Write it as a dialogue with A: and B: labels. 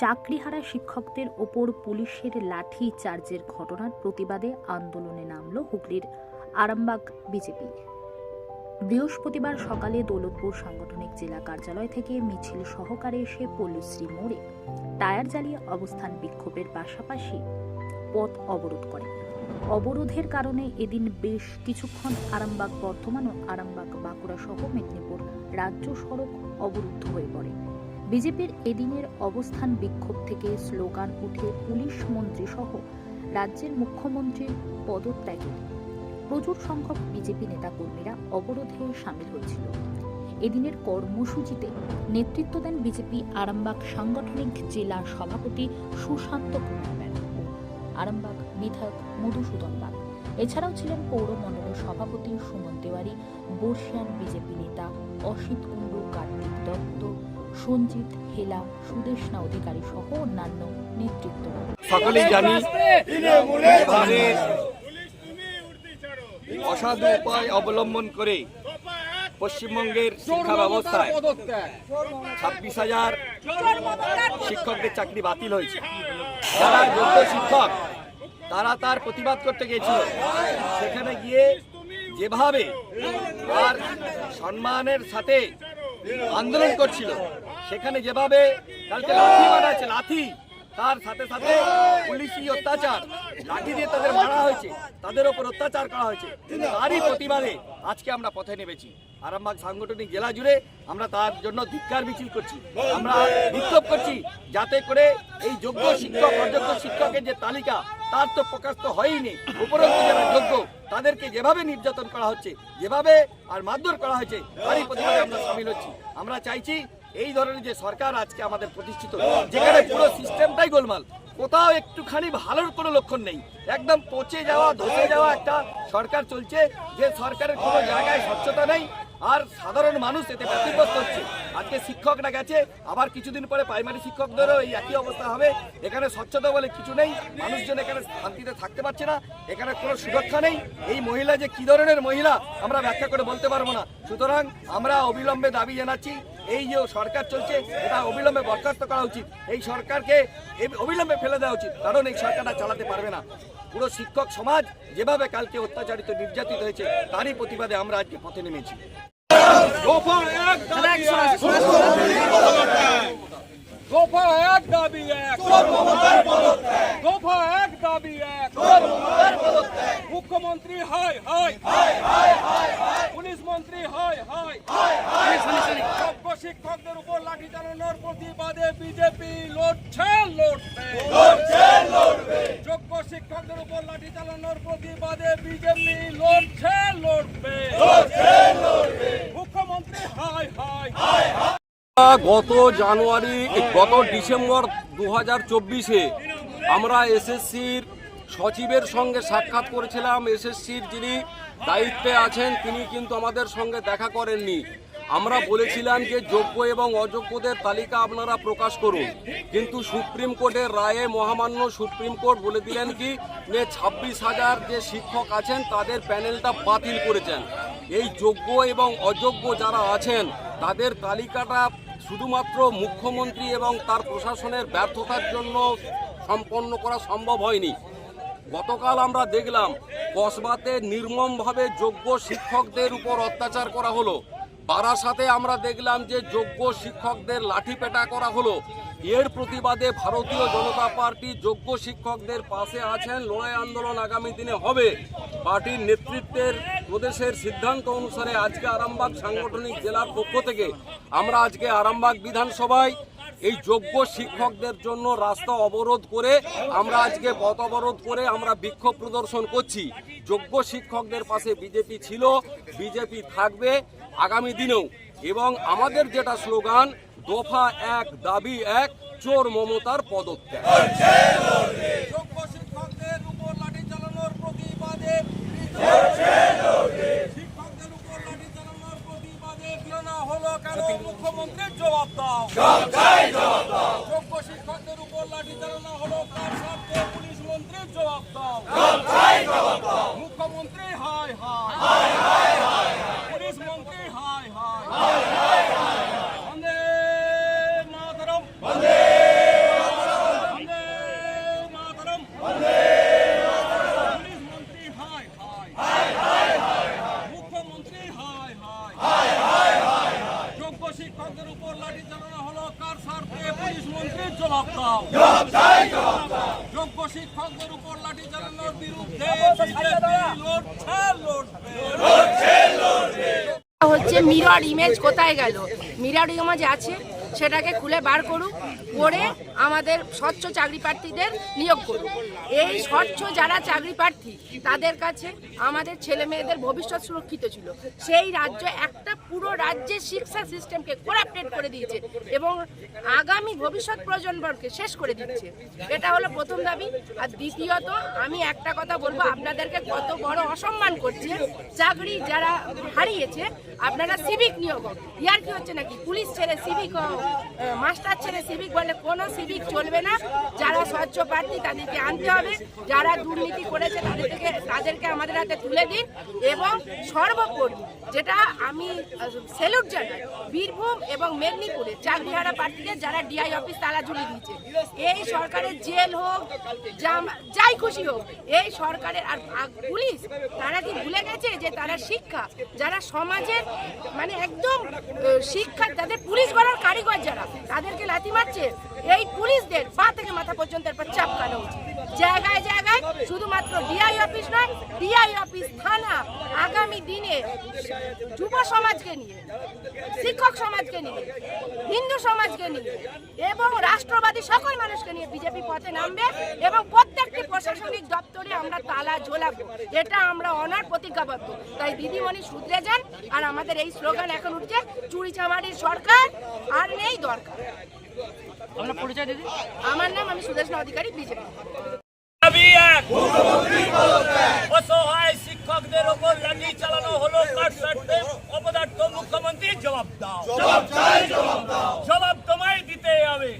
A: চাকরিহারা শিক্ষকদের ওপর পুলিশের লাঠি চার্জের ঘটনার প্রতিবাদে আন্দোলনে নামল হুগলির আরামবাগ বিজেপি। বৃহস্পতিবার সকালে দৌলতপুর সাংগঠনিক জেলা কার্যালয় থেকে মিছিল সহকারে এসে পল্লুশ্রী মোড়ে টায়ার জ্বালিয়ে অবস্থান বিক্ষোভের পাশাপাশি পথ অবরোধ করে। অবরোধের কারণে এদিন বেশ কিছুক্ষণ আরামবাগ বর্ধমান ও আরামবাগ বাঁকুড়া সহ মেদিনীপুর রাজ্য সড়ক অবরুদ্ধ হয়ে পড়ে। বিজেপির এদিনের অবস্থান বিক্ষোভ থেকে স্লোগান উঠে পুলিশ মন্ত্রী সহ রাজ্যের মুখ্যমন্ত্রীর পদত্যাগে। প্রচুর সংখ্যক বিজেপি নেতাকর্মীরা অবরোধে সামিল হয়েছিল। এদিনের কর্মসূচিতে নেতৃত্ব দেন বিজেপি আরামবাগ সাংগঠনিক জেলা সভাপতি সুশান্ত কুমার আরামবাগ বিধায়ক মধুসূদন বাগ এছাড়াও ছিলেন পৌর মণ্ডলের সভাপতি সুমন তেওয়ারি, বর্ষিয়ান বিজেপি নেতা অসিত দত্ত সঞ্জিত হেলা সুদেশনা অধিকারী সহ অন্যান্য নেতৃত্ব।
B: সকলেই জানি অসাধু উপায় অবলম্বন করে পশ্চিমবঙ্গের শিক্ষা ব্যবস্থায় ছাব্বিশ হাজার শিক্ষকদের চাকরি বাতিল হয়েছে। যারা যোগ্য শিক্ষক, তারা তার প্রতিবাদ করতে গিয়েছিল। সেখানে গিয়ে যেভাবে তার সম্মানের সাথে আন্দোলন করছিল সেখানে যেভাবে কালকে লাথি মারা হয়েছে লাথি তার সাথে সাথে পুলিশি অত্যাচার, লাঠি দিয়ে তাদের মারা হয়েছে, তাদের ওপর অত্যাচার করা হয়েছে। তারই প্রতিবাদে আজকে আমরা পথে নেমেছি। আরামবাগ সাংগঠনিক জেলা জুড়ে আমরা তার জন্য ধিক্কার মিছিল করছি। আমরা বিক্ষোভ করছি যাতে করে এই যোগ্য শিক্ষক, অযোগ্য শিক্ষকের যে তালিকা, তার তো প্রকাশ তো হয়নি উপরন্তু যারা যোগ্য, তাদেরকে যেভাবে নির্যাতন করা হচ্ছে, যেভাবে আর মারধর করা হয়েছে, তারই প্রতিবাদে আমরা সামিল হচ্ছি। আমরা চাইছি এই ধরনের যে সরকার আজকে আমাদের প্রতিষ্ঠিত যেখানে পুরো সিস্টেমটাই গোলমাল, কোথাও একটুখানি ভালোর কোনো লক্ষণ নেই। একদম পচে যাওয়া, ধসে যাওয়া একটা সরকার চলছে, যে সরকারের কোনো জায়গায় স্বচ্ছতা নেই, আর সাধারণ মানুষ এতে ব্যতিগ্রস্ত হচ্ছে। আজকে শিক্ষকরা গেছে, আবার কিছুদিন পরে প্রাইমারি শিক্ষকদেরও এই একই অবস্থা হবে। এখানে স্বচ্ছতা বলে কিছু নেই, মানুষজন এখানে শান্তিতে থাকতে পারছে না, এখানে কোনো সুরক্ষা নেই। এই মহিলা যে কি ধরনের মহিলা, আমরা ব্যাখ্যা করে বলতে পারব না। সুতরাং আমরা অবিলম্বে দাবি জানাচ্ছি এই যে সরকার চলছে এটা অবিলম্বে বরখাস্ত করা উচিত। এই সরকারকে অবিলম্বে ফেলে দেওয়া উচিত কারণ এই সরকারটা চালাতে পারবে না। পুরো শিক্ষক সমাজ যেভাবে কালকে অত্যাচারিত নির্যাতিত হয়েছে তারই প্রতিবাদে আমরা আজকে পথে নেমেছি।
C: এক দাবি এক। দাবি মুখ্যমন্ত্রী হাই হাই পুলিশ মন্ত্রী হাই হাই যোগ্য শিক্ষকদের উপর লাঠি চালানোর প্রতিবাদে বিজেপি লড়ছে লড়বে যোগ্য চালানোর প্রতিবাদে বিজেপি লড়ছে লড়বে। মুখ্যমন্ত্রী হাই হাই
D: গত জানুয়ারি গত ডিসেম্বর দু হাজার চব্বিশে আমরা এসএসসির সচিবের সঙ্গে সাক্ষাৎ করেছিলাম। এসএসসির যিনি দায়িত্বে আছেন তিনি কিন্তু আমাদের সঙ্গে দেখা করেননি। আমরা বলেছিলাম যে যোগ্য এবং অযোগ্যদের তালিকা আপনারা প্রকাশ করুন। কিন্তু সুপ্রিম কোর্টের রায়ে মহামান্য সুপ্রিম কোর্ট বলে দিলেন কি, যে ছাব্বিশ হাজার যে শিক্ষক আছেন, তাদের প্যানেলটা বাতিল করেছেন। এই যোগ্য এবং অযোগ্য যারা আছেন, তাদের তালিকাটা শুধুমাত্র মুখ্যমন্ত্রী এবং তার প্রশাসনের ব্যর্থতার জন্য সম্পন্ন করা সম্ভব হয়নি। গতকাল আমরা দেখলাম, কসবাতে নির্মমভাবে যোগ্য শিক্ষকদের উপর অত্যাচার করা হলো। বারাসাতে আমরা দেখলাম যে যোগ্য শিক্ষকদের লাঠি পেটা করা হলো। এর প্রতিবাদে ভারতীয় জনতা পার্টি যোগ্য শিক্ষকদের পাশে আছেন। লড়াই আন্দোলন আগামী দিনে হবে। পার্টির নেতৃত্বের প্রদেশের সিদ্ধান্ত অনুসারে আজকে আরামবাগ সাংগঠনিক জেলার পক্ষ থেকে আমরা আজকে আরামবাগ বিধানসভায় এই যোগ্য শিক্ষকদের জন্য রাস্তা অবরোধ করে আমরা আজকে পথ অবরোধ করে আমরা বিক্ষোভ প্রদর্শন করছি। যোগ্য শিক্ষকদের পাশে বিজেপি ছিল, বিজেপি থাকবে আগামী দিনেও। এবং আমাদের যেটা স্লোগান, দফা এক, দাবি এক, চোর মমতার পদত্যাগ।
C: মুখ্যমন্ত্রীর জবাব দাও। যোগ্য শিক্ষকদের উপর লাঠি চালানো হলো তার সাথে পুলিশ মন্ত্রীর জবাব দাও মুখ্যমন্ত্রী হাই হাই পুলিশ মন্ত্রী হাই হাই বন্দে মাতরম বন্দে জবাব দাও যোগ্য শিক্ষকদের উপর লাঠি চালানোর বিরুদ্ধে বিজেপি লড়ছে লড়বে
E: হচ্ছে মিরর ইমেজ কোথায় গেল? মিরর ইমেজ আছে সেটাকে খুলে বার করুক করে আমাদের স্বচ্ছ চাকরি প্রার্থীদের নিয়োগ করুন। এই স্বচ্ছ যারা চাকরি প্রার্থী, তাদের কাছে আমাদের ছেলে মেয়েদের ভবিষ্যৎ সুরক্ষিত ছিল। সেই রাজ্য একটা পুরো রাজ্যের শিক্ষা সিস্টেমকে করাপ্টেড করে দিয়েছে এবং আগামী ভবিষ্যৎ প্রজন্মকে শেষ করে দিচ্ছে। এটা হলো প্রথম দাবি। আর দ্বিতীয়ত, আমি একটা কথা বলব, আপনাদেরকে কত বড় অসম্মান করছে। চাকরি যারা হারিয়েছে, আপনারা সিভিক নিয়োগ ইয়ার কি হচ্ছে নাকি? পুলিশ ছেড়ে সিভিক মাস্টার ছেড়ে সিভিক বলে কোনো সিভিক চলবে না। যারা স্বচ্ছ প্রার্থী তাদেরকে আনতে হবে। যারা দুর্নীতি করেছে তাদেরকে তাদেরকে আমাদের হাতে তুলে দিন এবং সর্বোপরি যেটা আমি সেলুট জানাই, বীরভূম এবং মেদিনীপুরে চাকরিহারা প্রার্থীদের যারা ডিআই অফিস তালা ঝুলিয়ে দিয়েছে। এই সরকারের জেল হোক যাই খুশি হোক, এই সরকারের আর পুলিশ, তারা কি ভুলে গেছে যে তারা শিক্ষা? যারা সমাজের মানে একদম শিক্ষা যাদের পুলিশ গড়ার কারিগর যারা, তাদেরকে লাথি মারছে। এই পুলিশদের পা থেকে মাথা পর্যন্ত এরপর চাপকানো জায়গায় জায়গায় শুধুমাত্র ডিআই অফিস নয় ডিআই অফিস থানা, আগামী দিনে যুব সমাজকে নিয়ে, শিক্ষক সমাজকে নিয়ে, হিন্দু সমাজকে নিয়ে এবং রাষ্ট্রবাদী সকল মানুষকে নিয়ে বিজেপি পথে নামবে এবং প্রত্যেকটি প্রশাসনিক দপ্তরে আমরা তালা ঝোলাবো। এটা আমরা অনার প্রতিজ্ঞাবদ্ধ। তাই দিদিমণি শুধরে যান, আর আমাদের এই স্লোগান এখন উঠছে, চুরি চামারির সরকার, আর নেই দরকার। আমার নাম আমি সুদেশনা অধিকারী বিজেপি।
C: অসহায় শিক্ষকদের ওপর লাঠি চালানো হলো অপদার্থ মুখ্যমন্ত্রী জবাব দাও। জবাব তোমায় দিতে হবে।